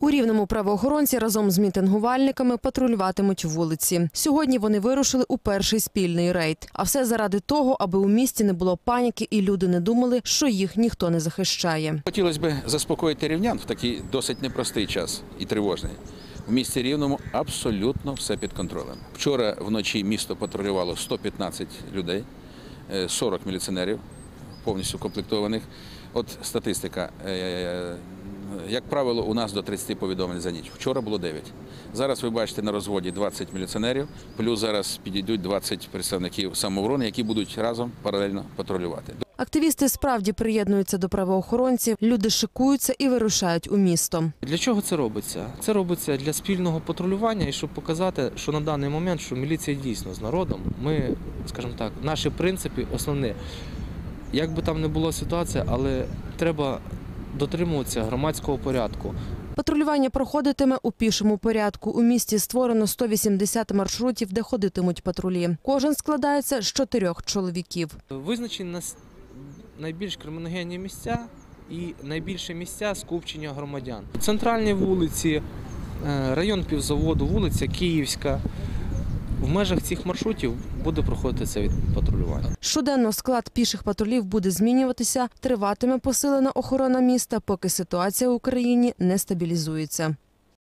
У рівному правоохоронці разом з мітингувальниками патрулюватимуть вулиці. Сьогодні вони вирушили у перший спільний рейд. А все заради того, аби у місті не було паніки і люди не думали, що їх ніхто не захищає. Хотілося б заспокоїти рівнян в такий досить непростий час і тривожний. В місті Рівному абсолютно все під контролем. Вчора вночі місто патрулювало 115 людей, е, 40 міліціонерів, повністю комплектованих. От статистика. Як правило, у нас до 30 повідомлень за ніч. Вчора було 9. Зараз ви бачите на розводі 20 міліціонерів, плюс зараз підійдуть 20 представників самооборони, які будуть разом паралельно патрулювати. Активісти справді приєднуються до правоохоронців, люди шикуються і вирушають у місто. Для чого це робиться? Це робиться для спільного патрулювання і щоб показати, що на даний момент що міліція дійсно з народом. Ми, скажімо так, наші принципи основні. Як би там не була ситуація, але треба дотримуватися громадського порядку. Патрулювання проходитиме у пішому порядку. У місті створено 180 маршрутів, де ходитимуть патрулі. Кожен складається з чотирьох чоловіків. Визначені найбільш криміногенні місця і найбільше місця скупчення громадян. Центральні вулиці, е, район півзаводу, вулиця Київська. В межах цих маршрутів буде проходити це від патрулювання. Щоденно склад піших патрулів буде змінюватися. Триватиме посилена охорона міста, поки ситуація в Україні не стабілізується.